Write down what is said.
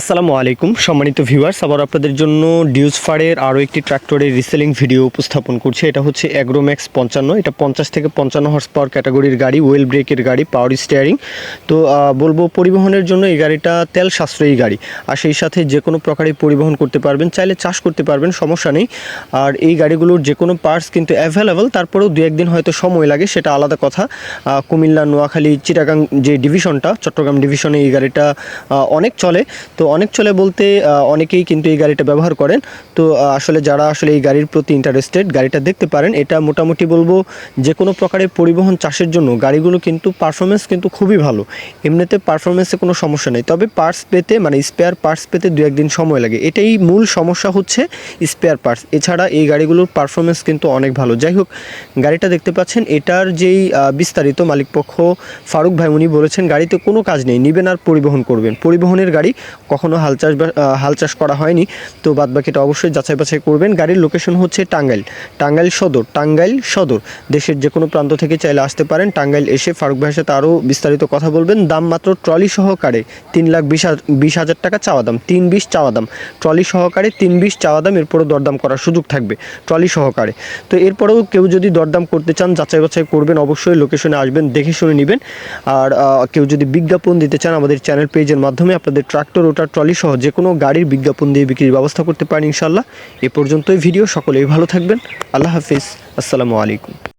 আসসালামু আলাইকুম। সম্মানিত ভিউয়ার্স, আবার আপনাদের জন্য ডিউজ ফারের আরও একটি ট্র্যাক্টরের রিসেলিং ভিডিও উপস্থাপন করছে। এটা হচ্ছে অ্যাগ্রোম্যাক্স পঞ্চান্ন। এটা পঞ্চাশ থেকে পঞ্চান্ন হর্স পাওয়ার ক্যাটাগরির গাড়ি ওয়েল ব্রেকের গাড়ি পাওয়ার স্টিয়ারিং তো বলব পরিবহনের জন্য এই গাড়িটা তেল সাশ্রয়ী গাড়ি। আর সেই সাথে যে কোনো প্রকারে পরিবহন করতে পারবেন, চাইলে চাষ করতে পারবেন, সমস্যা নেই। আর এই গাড়িগুলোর যে কোনো পার্টস কিন্তু অ্যাভেলেবল তারপরেও দু একদিন হয়তো সময় লাগে, সেটা আলাদা কথা। কুমিল্লা, নোয়াখালী, চিটাগাং যে ডিভিশনটা চট্টগ্রাম ডিভিশনে এই গাড়িটা অনেক চলে। তো অনেক চলে বলতে অনেকেই কিন্তু এই গাড়িটা ব্যবহার করেন। তো আসলে যারা আসলে এই গাড়ির প্রতি ইন্টারেস্টেড গাড়িটা দেখতে পারেন, এটা মোটামুটি বলব যে কোনো প্রকারের পরিবহন চাষের জন্য গাড়িগুলো কিন্তু পারফরমেন্স কিন্তু খুবই ভালো। এমনিতে পারফরমেন্সে কোনো সমস্যা নেই। তবে পার্টস পেতে মানে স্পেয়ার পার্টস পেতে দু একদিন সময় লাগে। এটাই মূল সমস্যা হচ্ছে স্পেয়ার পার্টস এছাড়া এই গাড়িগুলোর পারফরমেন্স কিন্তু অনেক ভালো। যাই হোক, গাড়িটা দেখতে পাচ্ছেন, এটার যেই বিস্তারিত মালিকপক্ষ ফারুক ভাই উনি বলেছেন, গাড়িতে কোনো কাজ নেই, নিবেন আর পরিবহন করবেন। পরিবহনের গাড়ি কখনো হাল চাষ হাল চাষ করা হয়নি, তো বাদ বাকিটা অবশ্যই যাচাই বাছাই করবেন। গাড়ির লোকেশন হচ্ছে টাঙ্গাইল টাঙ্গাইল সদর টাঙ্গাইল সদর। দেশের যে কোনো প্রান্ত থেকে চাইলে আসতে পারেন। টাঙ্গাইল এসে ফারুক ভাইয়ের সাথে আরও বিস্তারিত কথা বলবেন। দাম মাত্র ট্রলি সহকারে তিন লাখ বিশ বিশ হাজার টাকা চাওয়া দাম, তিন বিশ চাওয়া দাম। ট্রলি সহকারে তিন বিশ চাওয়া দাম, এরপরও দরদাম করার সুযোগ থাকবে ট্রলি সহকারে। তো এরপরেও কেউ যদি দরদাম করতে চান, যাচাই বাছাই করবেন, অবশ্যই লোকেশনে আসবেন, দেখে শুনে নেবেন। আর কেউ যদি বিজ্ঞাপন দিতে চান, আমাদের চ্যানেল পেজের মাধ্যমে আপনাদের ট্রাক্টর ওটা ট্রলি সহ যে কোনো গাড়ির বিজ্ঞাপন দিয়ে বিক্রির ব্যবস্থা করতে পারেন ইনশাল্লাহ এ পর্যন্তই ভিডিও, সকলেই ভালো থাকবেন। আল্লাহ হাফিজ। আসসালামু আলাইকুম।